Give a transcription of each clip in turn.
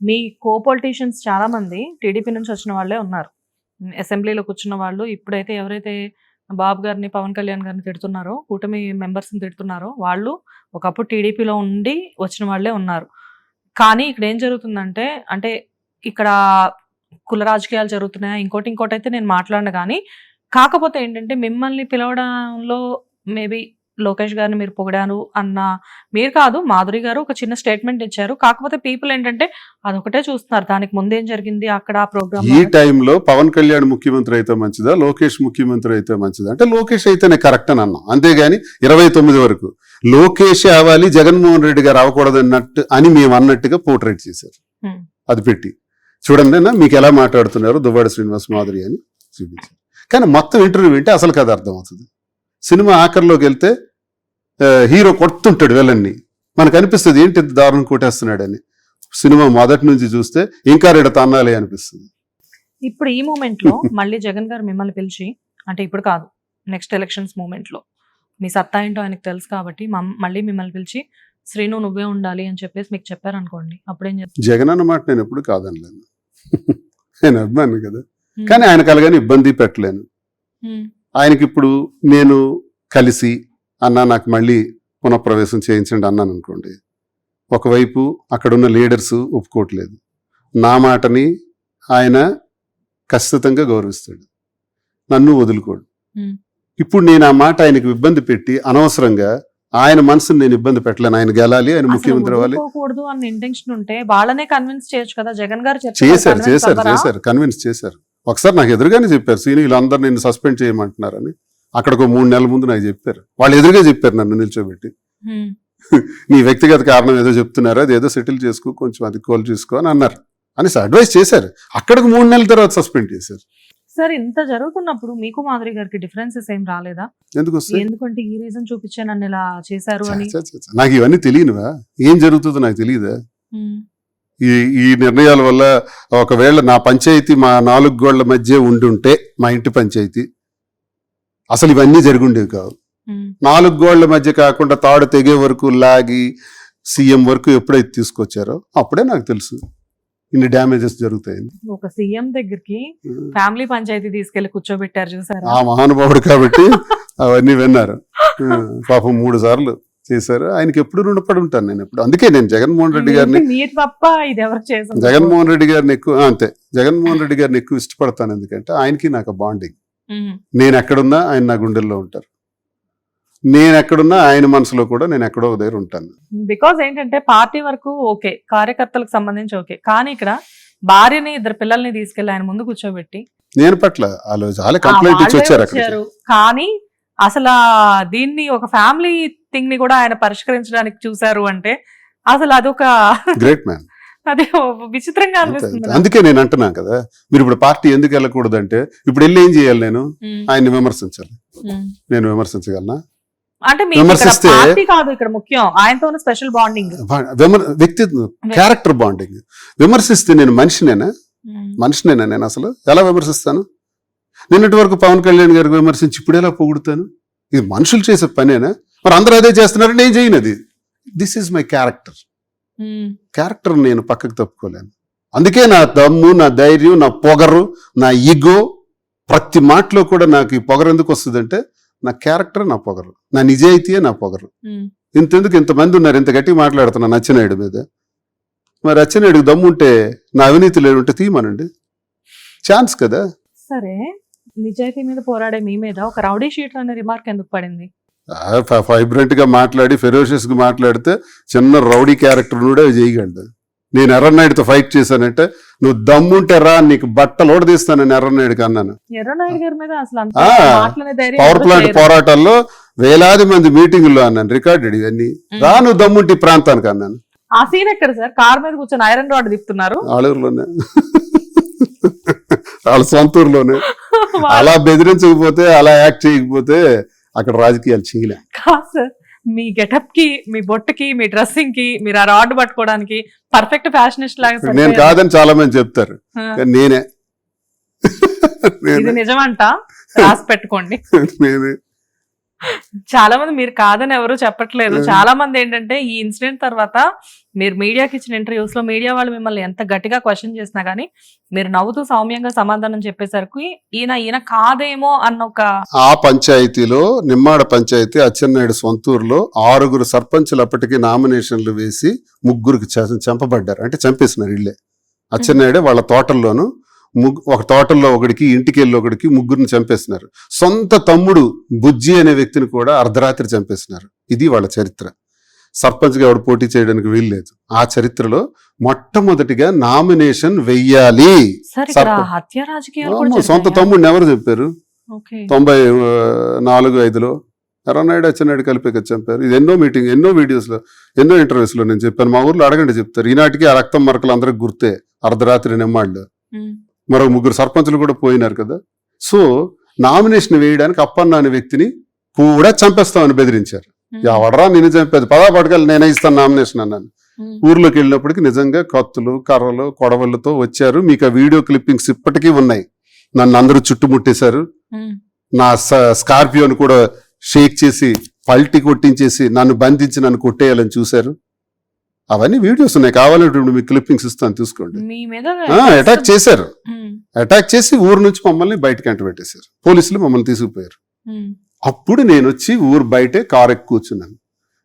మీ కో politicians చాలా మంది TDP నుంచి వచ్చిన వాళ్ళే ఉన్నారు. అసెంబ్లీలో కూర్చున్న వాళ్ళు ఇప్పుడైతే ఎవరైతే బాబు గారిని పవన్ కళ్యాణ్ గారిని తిడుతున్నారో కూటమి మెంబర్స్ని తిడుతున్నారో వాళ్ళు ఒకప్పుడు టీడీపీలో ఉండి వచ్చిన వాళ్ళే ఉన్నారు. కానీ ఇక్కడ ఏం జరుగుతుందంటే అంటే ఇక్కడ కుల రాజకీయాలు జరుగుతున్నాయా? ఇంకోటి ఇంకోటి అయితే నేను మాట్లాడను కానీ కాకపోతే ఏంటంటే మిమ్మల్ని పిలవడంలో మేబీ లోకేష్ గారిని మీరు పొగిడారు అన్న మీరు కాదు మాధురి గారు ఒక చిన్న స్టేట్మెంట్ ఇచ్చారు. కాకపోతే పీపుల్ ఏంటంటే అదొకటే చూస్తున్నారు. దానికి ముందేం జరిగింది? అక్కడ ఆ ప్రోగ్రామ్ ఈ టైంలో పవన్ కళ్యాణ్ ముఖ్యమంత్రి అయితే మంచిదా? లోకేష్ ముఖ్యమంత్రి అయితే మంచిదా? అంటే లోకేష్ అయితేనే కరెక్ట్ అని అన్నాం. అంతేగాని ఇరవై తొమ్మిది వరకు లోకేష్ అవ్వాలి జగన్మోహన్ రెడ్డి గారు అవ్వకూడదు అన్నట్టు అని మేము అన్నట్టుగా పోర్ట్రేట్ చేశారు. అది పెట్టి. చూడండి అన్న మీకు ఎలా మాట్లాడుతున్నారు దువ్వాడ శ్రీనివాస్ మాధురి అని చూపించారు. కానీ మొత్తం ఇంటర్వ్యూ వింటే అసలు కథ అర్థమవుతుంది. సినిమా ఆఖరిలోకి వెళ్తే హీరో కొడుతుంటాడు వెళ్ళన్ని మనకు అనిపిస్తుంది ఏంటి దారుణం కొట్టేస్తున్నాడని. సినిమా మొదటి నుంచి చూస్తే ఇంకా రెడ తన్నాలి అనిపిస్తుంది. ఇప్పుడు ఈ మూమెంట్లో మళ్ళీ జగన్ గారు మిమ్మల్ని పిలిచి అంటే ఇప్పుడు కాదు నెక్స్ట్ ఎలక్షన్స్ మూమెంట్లో మీ సత్తా ఏంటో ఆయనకు తెలుసు కాబట్టి మళ్ళీ మిమ్మల్ని పిలిచి శ్రీను నువ్వే ఉండాలి అని చెప్పేసి మీకు చెప్పారనుకోండి అప్పుడేం చేస్తారు జగన్ అన్నమాట నేను ఎప్పుడు కాదనలేను. నేను అభిమాని కదా. కానీ ఆయన కలగాని ఇబ్బంది పెట్టలేను. ఆయనకి ఇప్పుడు నేను కలిసి అన్న నాకు మళ్ళీ పునఃప్రవేశం చేయించండి అన్నాను అనుకోండి. ఒకవైపు అక్కడున్న లీడర్స్ ఒప్పుకోవట్లేదు. నా మాటని ఆయన ఖచ్చితంగా గౌరవిస్తాడు. నన్ను వదులుకోడు. ఇప్పుడు నేను ఆ మాట ఆయనకు ఇబ్బంది పెట్టి అనవసరంగా ఆయన మనసుని నేను ఇబ్బంది పెట్టలేను. ఆయన గెలాలి ఆయన ముఖ్యమంత్రి అవ్వాలి. వదులుకోకూడదు అన్న ఇంటెన్షన్ ఉంటే వాళ్ళనే కన్విన్స్ చేయొచ్చు కదా. జగన్ గారు చెప్పారు, చేశారు చేశారు? చేశారు కన్విన్స్ చేశారు. ఒకసారి నాకు ఎదురుగానే చెప్పారు సీని వీళ్ళందరూ నిన్ను సస్పెండ్ చేయమంటున్నారని. అక్కడికి ఒక మూడు నెలల ముందు నాకు చెప్పారు. వాళ్ళు ఎదురుగా చెప్పారు నన్ను నిల్చోబెట్టి. నీ వ్యక్తిగత కారణం ఏదో చెప్తున్నారు? అది ఏదో సెటిల్ చేసుకో కొంచెం అది కోల్ చేసుకో అని అన్నారు. అని అడ్వైస్ చేశారు. అక్కడికి మూడు నెలల తర్వాత సస్పెండ్ చేశారు. సరే ఇంత జరుగుతున్నప్పుడు మీకు మాధురి గారికి డిఫరెన్సెస్ ఏం రాలేదా? ఎందుకు ఎందుకంటే ఈ రీజన్ చూపించే నన్ను ఇలా చేశారు అని. నాకు ఇవన్నీ తెలియనువా? ఏం జరుగుతుందో నాకు తెలియదా? ఈ ఈ నిర్ణయాల వల్ల ఒకవేళ నా పంచాయతీ మా నాలుగు గోళ్ళ మధ్య ఉండుంటే మా ఇంటి పంచాయతీ అసలు ఇవన్నీ జరుగుండేవి కావు. నాలుగు గోళ్ళ మధ్య కాకుండా తాడు తెగే వరకు లాగి సీఎం వరకు ఎప్పుడైతే తీసుకొచ్చారో అప్పుడే నాకు తెలుసు ఇన్ని డ్యామేజెస్ జరుగుతాయని. ఒక సీఎం దగ్గరికి ఫ్యామిలీ పంచాయతీ తీసుకెళ్ళి కూర్చోబెట్టారు చూసారా? ఆ మహానుభావుడు కాబట్టి అవన్నీ విన్నారు. పాపం మూడు సార్లు చేశారు. ఆయనకి ఎప్పుడు రుణపడి ఉంటాను నేను ఎప్పుడు. అందుకే నేను జగన్మోహన్ రెడ్డి గారిని ఏంటి మీరు తప్ప ఇది ఎవరు చేసింది జగన్మోహన్ రెడ్డి గారిని ఎక్కువ అంతే. జగన్మోహన్ రెడ్డి గారిని ఎక్కువ ఇష్టపడతాను ఎందుకంటే ఆయనకి నాకు బాండింగ్. నేను ఎక్కడున్నా ఆయన నా గుండెల్లో ఉంటారు. నేను ఎక్కడున్నా ఆయన మనసులో కూడా నేను ఎక్కడో దగ్గర ఉంటాను. బికాజ్ ఏంటంటే పార్టీ వరకు ఓకే కార్యకర్తలకు సంబంధించి ఓకే. కానీ ఇక్కడ భార్యని ఇద్దరు పిల్లల్ని తీసుకెళ్ళి ఆయన ముందు కూర్చోబెట్టి నేను పట్ల వాళ్ళు కంప్లైంట్ ఇచ్చి వచ్చారు అక్కడ. కానీ అసలు దీన్ని ఒక ఫ్యామిలీ థింగ్ని కూడా ఆయన పరిష్కరించడానికి చూశారు అంటే అసలు అదొక గ్రేట్ మ్యాన్ అదే విచిత్రంగా అనిపిస్తుంది. అందుకే నేను అంటున్నాను కదా మీరు ఇప్పుడు పార్టీ ఎందుకు వెళ్ళకూడదంటే ఇప్పుడు వెళ్ళి ఏం చేయాలి నేను? ఆయన్ని విమర్శించాలి. నేను విమర్శించగలనా? అంటే పార్టీ కాదు ఇక్కడ ముఖ్యం ఆయనతో స్పెషల్ బాండింగ్. బా- విమర్ వ్యక్తి క్యారెక్టర్ బాండింగ్. విమర్శిస్తే నేను మనిషినేనా? మనిషినేనా నేను అసలు? ఎలా విమర్శిస్తాను? నిన్నటి వరకు పవన్ కళ్యాణ్ గారికి విమర్శించి ఇప్పుడు ఎలా పొగుడుతాను? ఇది మనుషులు చేసే పనేనా? మరి అందరూ అదే చేస్తున్నారు నేను చేయను అది. This is my character character నేను పక్కకు తప్పుకోలేను. అందుకే నా దమ్ము నా ధైర్యం నా పొగరు నా ఈగో ప్రతి మాటలో కూడా నాకు ఈ పొగరు ఎందుకు వస్తుందంటే నా క్యారెక్టర్ నా పొగరు నా నిజాయితీయే నా పొగరు. ఇంతెందుకు ఇంతమంది ఉన్నారు ఇంత గట్టిగా మాట్లాడుతున్నా నచ్చినాయుడు మీద. మరి అచ్చెన్నాయుడికి దమ్ముంటే నా అవినీతి లేకుంటే తీయమనండి. ఛాన్స్ కదా. సరే నిజాయితీ మీద పోరాడే మీ మీద ఒక రౌడీ షీటర్ అనే రిమార్క్ ఎందుకు పడింది? వైబ్రెంట్గా మాట్లాడి ఫెరోషియస్గా మాట్లాడితే చిన్న రౌడీ క్యారెక్టర్ కూడా చేయగలడు. నేను ఎర్రనాయుడితో ఫైట్ చేశానంటే నువ్వు దమ్ముంటే రా నీకు బట్టలు ఓడదీస్తానని ఎర్రనాయుడికి అన్నాను. Power plant. పోరాటాల్లో వేలాది మంది మీటింగుల్లో అన్నాను రికార్డెడ్ ఇవన్నీ. రా నువ్వు దమ్ముంటి ఈ ప్రాంతానికి అన్నాను. ఆ సీన్ ఎక్కడ సార్? కార్ మీద కూర్చొని ఐరన్ రాడ్ తిప్పుతున్నారు. ఆలూరులోనే. వాళ్ళ సొంత ఊర్లోనే అలా బెదిరించకపోతే అలా యాక్ట్ చేయకపోతే అక్కడ రాజకీయాలు చేయలే. కాదు సార్ మీ గెటప్కి మీ బొట్టుకి మీ డ్రెస్సింగ్కి మీరు ఆ రాడ్ పట్టుకోవడానికి పర్ఫెక్ట్ ఫ్యాషనిస్ట్ లాగా నేను. కాదని చాలా మంది చెప్తారు. కానీ నేనే. ఇది నిజమంట? రాసి పెట్టుకోండి. నేనే. చాలా మంది మీరు కాదని ఎవరు చెప్పట్లేదు. చాలా మంది ఏంటంటే ఈ ఇన్సిడెంట్ తర్వాత మీరు మీడియాకి ఇచ్చిన ఇంటర్వ్యూస్లో మీడియా వాళ్ళు మిమ్మల్ని ఎంత గట్టిగా క్వశ్చన్ చేసినా గానీ మీరు నవ్వుతూ సౌమ్యంగా సమాధానం చెప్పేసరికి ఈయన ఈయన కాదేమో అన్న ఒక ఆ పంచాయతీలో నిమ్మాడ పంచాయతీ అచ్చెన్నాయుడు సొంతూరులో ఆరుగురు సర్పంచులు అప్పటికి నామినేషన్లు వేసి ముగ్గురికి చంపబడ్డారు. అంటే చంపేసినారు ఇళ్ళే. అచ్చెన్నాయుడే వాళ్ళ తోటల్లోను ఒక తోటల్లో ఒకడికి ఇంటికి వెళ్ళి ఒకడికి ముగ్గురిని చంపేసినారు సొంత తమ్ముడు బుజ్జి అనే వ్యక్తిని కూడా అర్ధరాత్రి చంపేసినారు ఇది వాళ్ళ చరిత్ర. సర్పంచ్గా ఎవడు పోటీ చేయడానికి వీల్లేదు ఆ చరిత్రలో మొట్టమొదటిగా నామినేషన్ వెయ్యాలి. సొంత? తమ్ముడిని ఎవరు చెప్పారు తొంభై నాలుగు ఐదులో. ఎర్రనాయుడు అచ్చెన్నాయుడు కలిపి చంపారు. ఇది ఎన్నో మీటింగ్ ఎన్నో వీడియోస్లో ఎన్నో ఇంటర్వ్యూస్లో నేను చెప్పాను. మా ఊర్లో అడగండి చెప్తారు. ఈనాటికి ఆ రక్తం మరకలు అందరికి గుర్తే. అర్ధరాత్రి నిమ్మాళ్ళు. మరో ముగ్గురు సర్పంచులు కూడా పోయినారు కదా. సో నామినేషన్ వేయడానికి అప్పన్న అనే వ్యక్తిని కూడా చంపేస్తామని బెదిరించారు. ఎవడరా నేను చంపేది. పదా పడకలు నేనే ఇస్తాను నామినేషన్ అన్నాను. ఊర్లోకి వెళ్ళినప్పటికి నిజంగా కత్తులు కర్రలు కొడవళ్ళతో వచ్చారు. మీకు ఆ వీడియో క్లిప్పింగ్స్ ఇప్పటికీ ఉన్నాయి. నన్ను అందరూ చుట్టుముట్టేశారు. నా స్కార్పియోను కూడా షేక్ చేసి పల్టీ కొట్టించేసి నన్ను బంధించి నన్ను కొట్టేయాలని చూశారు. అవన్నీ వీడియోస్ ఉన్నాయి. కావాలంటే మీకు క్లిప్పింగ్స్ ఇస్తాను మీ మీద అటాక్ చేశారు. అటాక్ చేసి ఊరు నుంచి మమ్మల్ని బయటకి అంట పెట్టేశారు. పోలీసులు మమ్మల్ని తీసుకుపోయారు. అప్పుడు నేను వచ్చి ఊరు బయటే కారు ఎక్కి కూర్చున్నాను.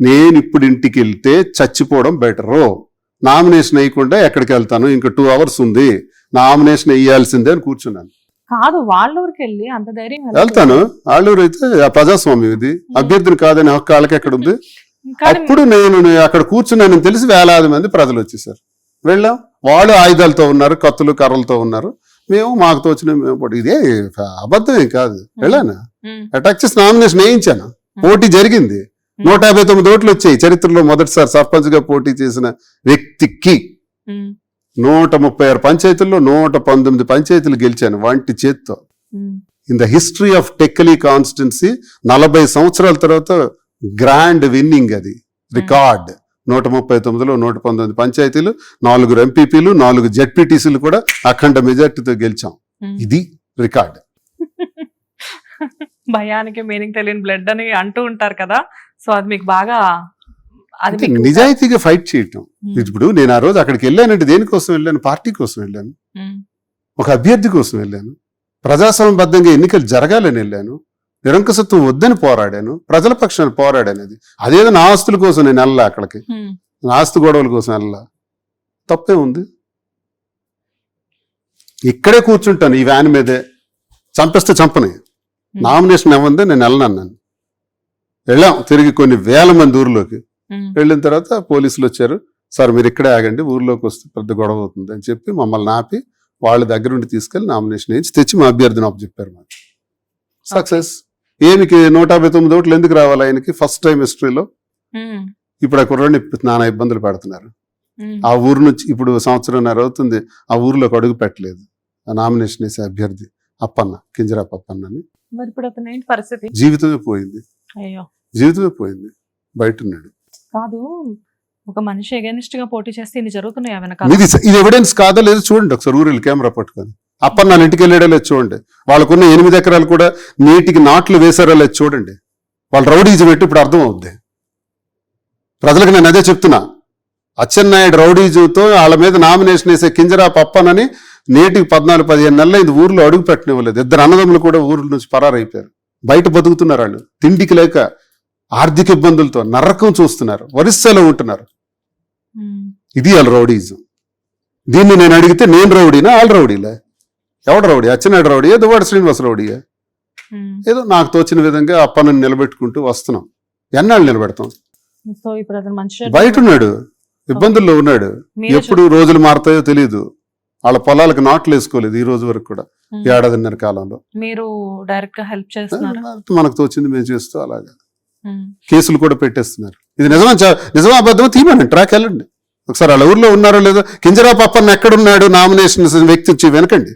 నేను ఇప్పుడు ఇంటికి వెళ్తే చచ్చిపోవడం బెటరు నామినేషన్ వేయకుండా ఎక్కడికి వెళ్తాను? ఇంకా టూ అవర్స్ ఉంది. నామినేషన్ వేయాల్సిందే అని కూర్చున్నాను. కాదు వాళ్ళ ఊరికి వెళ్ళి అంత ధైర్యం వెళ్తాను. ఆళ్ళూరు అయితే ప్రజాస్వామ్యం ఇది. అభ్యర్థిని కాదని హక్కు వాళ్ళకి ఎక్కడ ఉంది? అప్పుడు నేను అక్కడ కూర్చున్నానని తెలిసి వేలాది మంది ప్రజలు వచ్చేసారు. వెళ్ళాం. వాళ్ళు ఆయుధాలతో ఉన్నారు కత్తులు కర్రలతో ఉన్నారు. మేము మాకు తోచిన మేము ఇదే అబద్ధం ఏం కాదు. వెళ్ళాను. అటాక్ చేసి నామినేషన్ వేయించాను. పోటీ జరిగింది. నూట యాభై తొమ్మిది ఓట్లు వచ్చాయి. చరిత్రలో మొదటిసారి సర్పంచ్గా పోటీ చేసిన వ్యక్తికి. నూట ముప్పై ఆరు పంచాయతీల్లో నూట పంతొమ్మిది పంచాయతీలు గెలిచాను. వంటి చేత్తో. In the history of Tekkali constituency నలభై సంవత్సరాల తర్వాత గ్రాండ్ విన్నింగ్ అది. రికార్డ్ నూట ముప్పై తొమ్మిదిలో నూట పంతొమ్మిది పంచాయతీలు నాలుగు ఎంపీపీలు నాలుగు జెడ్పీటీసీలు కూడా అఖండ మెజార్టీతో గెలిచాం. ఉం. ఇది రికార్డ్ భయానికి మీనింగ్ తెలియని బ్లడ్ అని అంటూ ఉంటారు కదా. సో అది మీకు బాగా అది నిజాయితీగా ఫైట్ చేయటం. ఉం. ఇప్పుడు నేను ఆ రోజు అక్కడికి వెళ్ళానంటే దేనికోసం వెళ్ళాను? పార్టీ కోసం వెళ్ళాను. ఒక అభ్యర్థి కోసం వెళ్ళాను. ప్రజాస్వామ్యబద్ధంగా ఎన్నికలు జరగాలని వెళ్ళాను. నిరంకుశత్వం వద్దని పోరాడాను. ప్రజల పక్షాన్ని పోరాడాను అది. అదేదో నా ఆస్తుల కోసం నేను వెళ్ళా అక్కడికి. నా ఆస్తి గొడవల కోసం వెళ్ళా తప్పే ఉంది. ఇక్కడే కూర్చుంటాను ఈ వ్యాన్ మీదే. చంపేస్తే చంపని. నామినేషన్ ఏముంది నేను వెళ్ళను నేను వెళ్ళాం. తిరిగి కొన్ని వేల మంది ఊర్లోకి. వెళ్ళిన తర్వాత పోలీసులు వచ్చారు. సార్ మీరు ఇక్కడే ఆగండి. ఊర్లోకి వస్తే పెద్ద గొడవ అవుతుంది అని చెప్పి మమ్మల్ని ఆపి వాళ్ళ దగ్గర నుండి తీసుకెళ్ళి నామినేషన్ వేసి తెచ్చి మా అభ్యర్థిని అప్పు చెప్పారు మాకు. సక్సెస్. ఏమికి నూట యాభై తొమ్మిది ఓట్లు ఎందుకు రావాలి ఆయనకి? ఫస్ట్ టైం హిస్టరీలో. ఇప్పుడు ఆ కుర్రాడిని నానా ఇబ్బందులు పెడుతున్నారు. ఆ ఊరు నుంచి ఇప్పుడు సంవత్సరంన్నర అవుతుంది ఆ ఊర్లోకి అడుగు పెట్టలేదు. ఆ నామినేషన్ వేసే అభ్యర్థి అప్పన్న కింజరాప్ అప్పన్న అని. పరిస్థితి? జీవితమే పోయింది. అయ్యో. జీవితమే పోయింది. బయట ఉన్నాడు కాదు ఒక మనిషి ఎగనిస్ట్గా పోటీ చేస్తే ఇన్ని జరుగుతున్నాయి ఇది ఇది ఎవిడెన్స్ కాదో లేదో చూడండి ఒకసారి ఊరిలో కెమెరా పట్టుకొని. అప్పన్న వాళ్ళ ఇంటికి వెళ్ళాడో లేదు చూడండి. వాళ్ళకున్న ఎనిమిది ఎకరాలు కూడా నీటికి నాట్లు వేశారో లేదు చూడండి. వాళ్ళు రౌడీజం పెట్టి ఇప్పుడు అర్థం అవుద్ది. ప్రజలకు నేను అదే చెప్తున్నా. అచ్చెన్నాయుడు రౌడీజంతో వాళ్ళ మీద నామినేషన్ వేసే కింజరా పప్పనని నేటికి పద్నాలుగు పదిహేను నెలలు ఇది ఊర్లో అడుగు పెట్టనివ్వలేదు. ఇద్దరు అన్నదమ్ములు కూడా ఊర్ల నుంచి పరారైపోయారు. బయట బతుకుతున్నారు వాళ్ళు. తిండికి లేక ఆర్థిక ఇబ్బందులతో నరకం చూస్తున్నారు. వరిస్సాలో ఉంటున్నారు. ఇది వాళ్ళ రౌడీజం. దీన్ని నేను అడిగితే నేను రౌడీనా? వాళ్ళ రౌడీలే. ఎవడ రౌడీ? అచ్చెన్నాయుడు రౌడీయా దువ్వాడ శ్రీనివాస రౌడీయా. ఏదో నాకు తోచిన విధంగా అప్పనని నిలబెట్టుకుంటూ వస్తున్నాం. ఎన్నాళ్ళు నిలబెడతాం? బయట ఉన్నాడు. ఇబ్బందుల్లో ఉన్నాడు. ఎప్పుడు రోజులు మారుతాయో తెలియదు వాళ్ళ పొలాలకు నాట్లు వేసుకోలేదు ఈ రోజు వరకు కూడా. ఏడాదిన్నర కాలంలో. మీరు డైరెక్ట్గా హెల్ప్ చేస్తున్నారు. మనకు తోచింది మేము చేస్తూ అలాగా. కేసులు కూడా పెట్టేస్తున్నారు. ఇది నిజమా నిజమా అబద్ధమా? తీయమని ట్రాక్ వెళ్ళండి. ఒకసారి వాళ్ళ ఊర్లో ఉన్నారో లేదో కింజరా పప్పన్న ఎక్కడున్నాడు నామినేషన్ వ్యక్తి వచ్చి వెనకండి.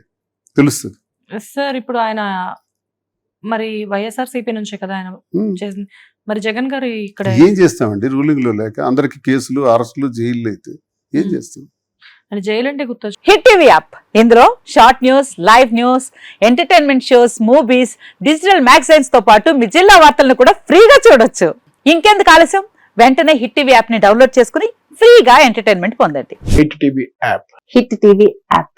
తెలుస్తుంది. సార్ ఇప్పుడు ఆయన మరి వైఎస్ఆర్ సిపి నుంచే కదా ఆయన. చేసింది. మరి జగన్ గారు ఇక్కడ ఏం చేస్తామండి? రూలింగ్లో లేక అందరికి కేసులు అరెస్టులు జైళ్ళు అయితే ఏం. చేస్తాం? అని జైలంటే గుర్తొచ్చు. Hit TV app. ఇందులో short news live news entertainment shows movies digital మ్యాగజైన్స్తో పాటు మీ జిల్లా వార్తలను కూడా ఫ్రీగా చూడొచ్చు. ఇంకెందుకు ఆలస్యం? వెంటనే హిట్ టీవీ యాప్ని డౌన్లోడ్ చేసుకుని ఫ్రీగా ఎంటర్టైన్మెంట్ పొందండి. Hit TV app. Hit TV app.